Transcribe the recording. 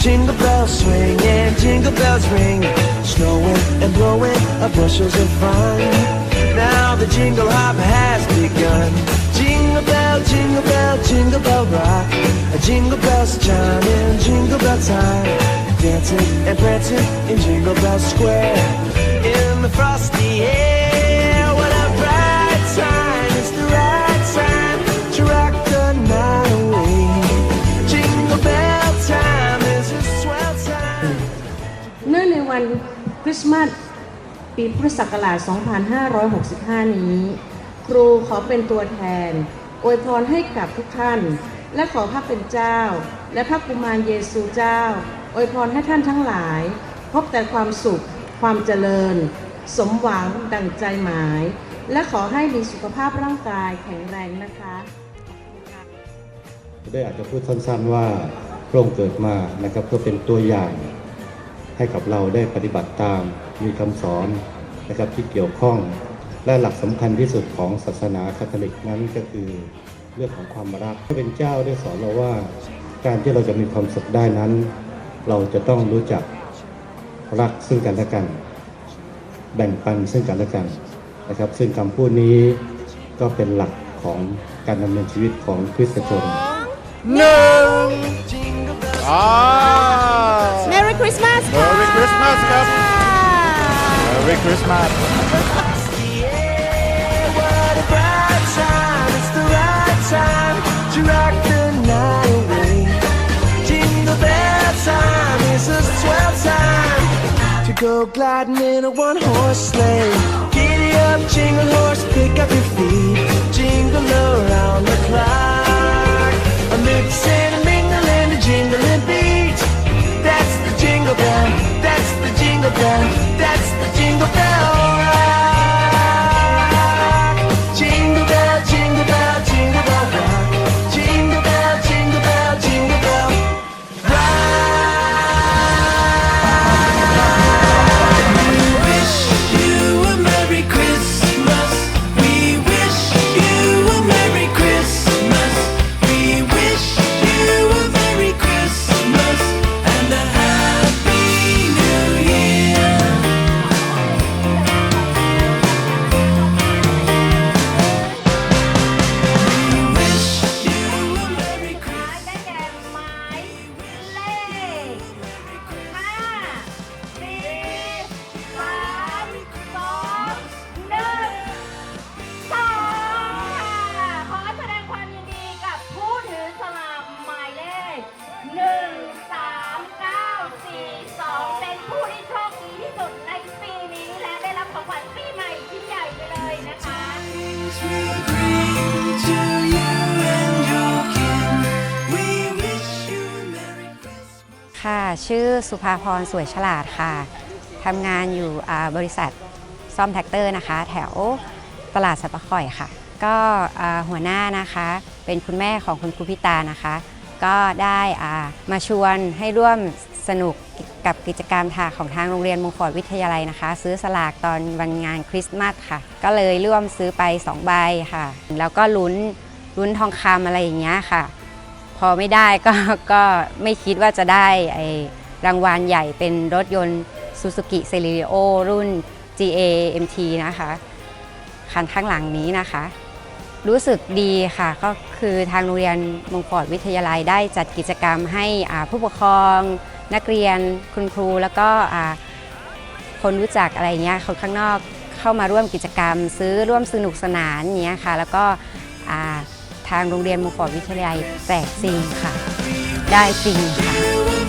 Jingle bells swing and jingle bells ring. Snowing and blowing up bushels of fun. Now the jingle hop has begun. Jingle bell, jingle bell, jingle bell rock. Jingle bells chime in jingle bell time. Dancing and prancing in Jingle Bell Square. In the frosty air, ริสต์มาสปีพุทธศักราช 2565 นี้ ครูขอเป็นตัวแทน อวยพรให้กับทุกท่าน และขอพระเป็นเจ้า และพระกุมารเยซูเจ้า อวยพรให้ท่านทั้งหลาย พบแต่ความสุข ความเจริญ สมหวังดังใจหมาย และขอให้มีสุขภาพร่างกายแข็งแรงนะคะได้อาจจะพูดสั้นๆว่าพระองค์เกิดมานะครับเพื่อเป็นตัวอย่าง ให้กับเราได้ปฏิบัติตามมีคำสอนนะครับที่เกี่ยวข้อง และหลักสำคัญที่สุดของศาสนาคาทอลิกนั้นก็คือเรื่องของความรักพระเป็นเจ้าได้สอนเราว่า การที่เราจะมีความสุขได้นั้น เราจะต้องรู้จักรักซึ่งกันและกัน แบ่งปันซึ่งกันและกันนะครับ ซึ่งคำพูดนี้ก็เป็นหลักของการดำเนินชีวิตของคริสตชน Jingle bells อ่า time Christmas. go gliding in a one-horse sleigh. Giddy up, jingle horse, pick up your feet, jingle around the clock. A mingling, a jingling beat. That's the jingle. That's the jingle. ชื่อสุภาพรสวยฉลาดค่ะทำงานอยู่บริษัทซ่อมแท็กเตอร์นะคะ แถวตลาดสัตว์ปะข่อยค่ะ ก็หัวหน้านะคะ เป็นคุณแม่ของคุณครูพิตานะคะ ก็ได้มาชวนให้ร่วมสนุกกับกิจกรรมทาของทางโรงเรียนมงฟอร์ดวิทยาลัยนะคะ ซื้อสลากตอนวันงานคริสต์มาสค่ะ ก็เลยร่วมซื้อไป2ใบค่ะ แล้วก็ลุ้นลุ้นทองคำอะไรอย่างเงี้ยค่ะ พอไม่ได้ก็ก็ไม่คิดว่าจะได้ไอ้รางวัลใหญ่เป็นรถยนต์ Suzuki c e l e r i o รุ่น GA MT นะคะ คันข้างหลังนี้นะคะ รู้สึกดีค่ะ ก็คือทางโรงเรียนมงฟอร์ดวิทยาลัยได้จัดกิจกรรมให้ผู้ปกครอง นักเรียนคุณครูแล้วก็คนรู้จักอะไรเงี้ยคนข้างนอกเข้ามาร่วมกิจกรรม ซื้อร่วมสนุกสนานเนี้ยค่ะ แล้วก็ ทางโรงเรียนมงฟอร์ดวิทยาลัยแตกจริงค่ะ ได้จริงค่ะ